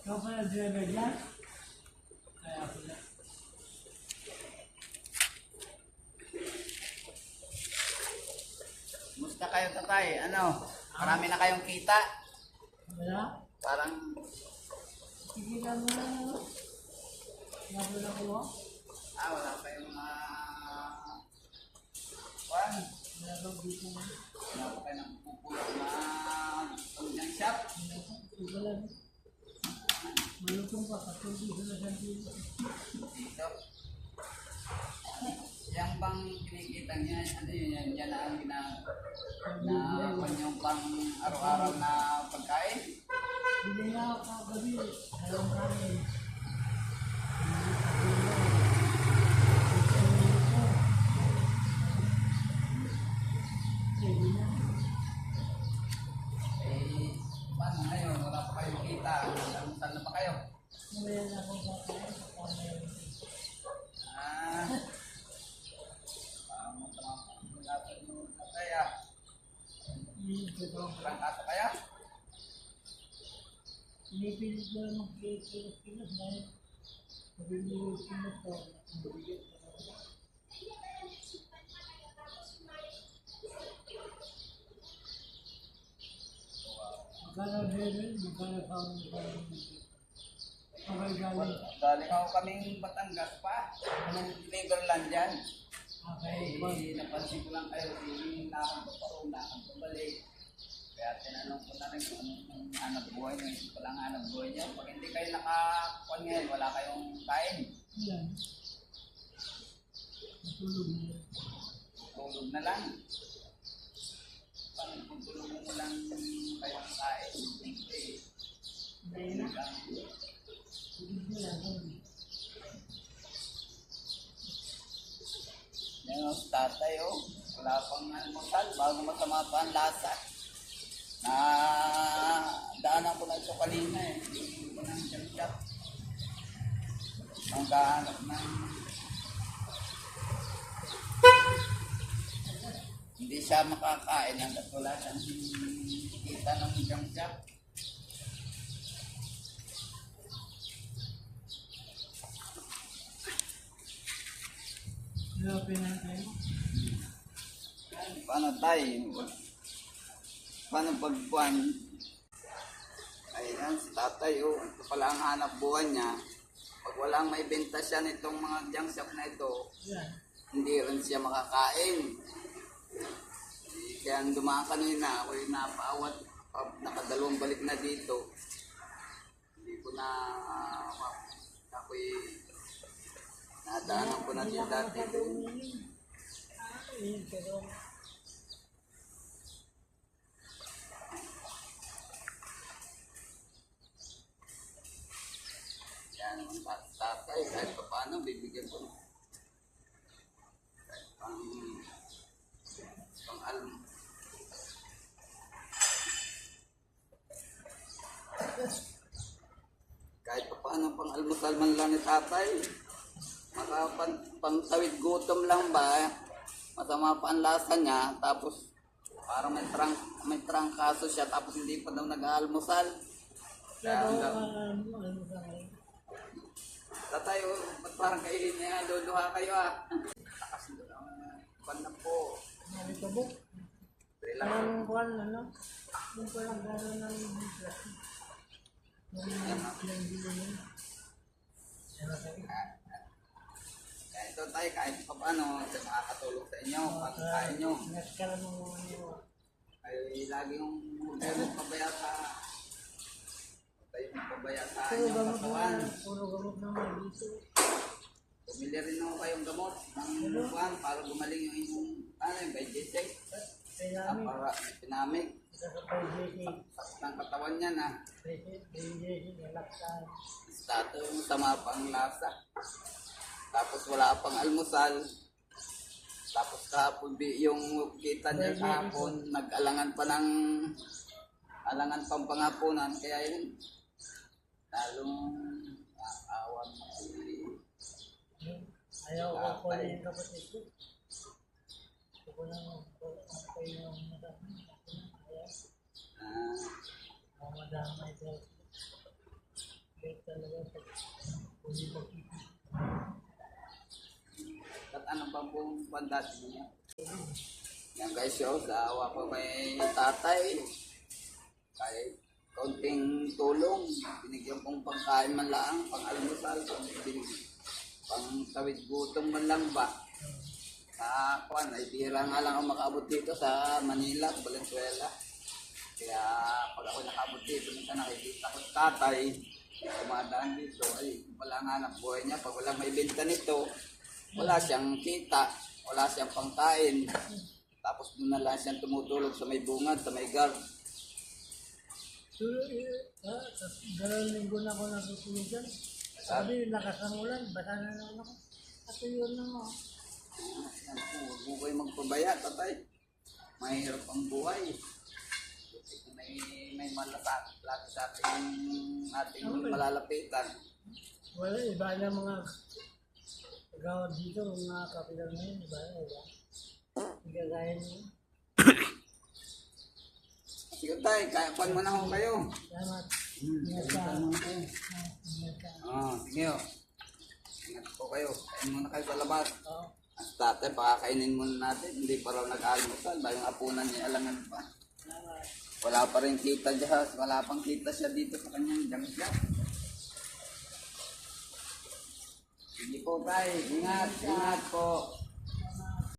Ikaw pa nag-driver dyan? Kaya pala. Musta kayo tatay? Ano? Marami na kayong kita? Wala? Parang Sige lang mo na. Wala na ko. ah, wala kayong mga Juan, Wala bang dito na. wala pa kayo ng pupulot na. Ito lang. Malutong pa. Dito na. Yang bang kinikita niya, ano yun, yan, yan ang gina, na kanyang pang araw-araw na pagkain. Bili na ako kagabi. Kanin. Sige Eh, paano ngayon? Wala pa kayong kita. Saan na pa kayo? Na sa. Ah. Parang masama pa ang lapit mo. Kaya, ilang kaso kaya? Inipilit ko lang ng kilos-kilos dahil mabili ko kilos ko. Ang bigat. Mga magkano dito. Okay, galing. Galing ako kaming Batangas pa. Anong flavor lang dyan? Okay. Eh, napansin ko lang kayo, hindi na akong paparong na akong pabalik. Kaya tinanong ko na rin kung anong hanap buhay niyo. Hindi ko lang hanap buhay niyo. Pag hindi kayo nakakuan ngayon, wala kayong kain. Yan. Tulog na lang. Lang lang. o, tatay o. Wala pang almusal bago masama pa ang lasa. Na daanan ko na ito kanina eh. Hindi ko nang chat Ang kahanap ng hindi siya makakain hanggat wala siyang kita ng junk shop. Hanapin natin. Paano tayo? Paano pagbuwan? Ayan, si tatay, oh. Ito pala ang hanap buhay niya. Pag walang may benta siya nitong mga junk shop na ito, Yan. hindi rin siya makakain. Kaya ang dumaan kanina, ako yung napaawat. Pa- Nakadalawang balik na dito. Hindi ko na, uh, ako'y nadaanan ko na siya dati. Yan tatay, kahit pa paano, bibigyan ko. Kahit pang, pang alam. Kahit pa almusal man lang ni tatay. Makapan, pang tawid gutom lang ba, masama pa ang lasa niya, tapos parang may trang may trangkaso siya tapos hindi pa daw nag-aalmusal. Kaya hanggang-? Tatay, oh, ba't parang kainin niya? Luluha kayo ah. Takas mo lang. Pan na po. Ano ba? Relax. Anong buwan, ano? Yung parang gano'n ng bukas. Yung yung Kaya ito tayo, kahit pa paano, makakatulog sa inyo. Pagkain nyo. Ay, lagi yung huwag pabaya sa... Huwag kayong pabaya sa inyong katawan. Puro gamot naman dito. Bumili rin ako kayong gamot ng buwan para gumaling yung inyong ano, yung digestion. Kaya Ah, para pinamig. Sa pag-jesing. Ng katawan niya na. Stato yung tama pang lasa. Tapos wala pang almusal. Tapos kahapon yung kita niya kahapon, nag-alangan pa ng alangan pang pangapunan. Kaya yun, lalong awan mo. Ayaw ko na yung kapatid ko. ko lang, ako kayo ng madami. Ako na, kaya, Ah, mga madamay daw. Kaya talaga, pag huli pagkikita. at ano pa pong bandat niya? Yan guys, yo, sa awa ko may tatay. Kahit kaunting tulong, binigyan kong pangkain man lang, pang almusal, pang, binig- pang tawid gutom man lang ba. Sa kwan, ay bihira nga lang ako makaabot dito sa Manila, Valenzuela. Kaya pag ako nakaabot dito, minsan nakikita ko tatay, kumadaan dito, ay wala nga ng buhay niya. Pag walang may benta nito, wala siyang kita, wala siyang pangkain. Tapos doon na lang siyang tumutulog sa may bungad, sa may guard. So, eh, ah, tas dalawang linggo na ako natutulog dyan. Sabi, lakas ng ulan, na naman ako. At yun na po, Huwag mo kayo magpabaya, tatay. Mahirap ang buhay. May, may malasak lagi sa ating, ating malalapitan. Wala, iba na mga gawa dito, mga kapilang na yun, iba na, iba. Hindi kagaya niyo. Sige tayo, kaya pan mo na ho kayo. Salamat. Hmm, Ingat ka. Ah, Ingat ka. Ah, sige ho. Ingat po kayo. Kain muna kayo sa labas. Oo. At tatay, pakakainin muna natin. Hindi pa raw nag-almusal. Bayang apunan niya alangan pa. Salamat. Wala pa rin kita dyan. Wala pang kita siya dito sa kanyang junk Sige po tayo. Ingat, ingat po.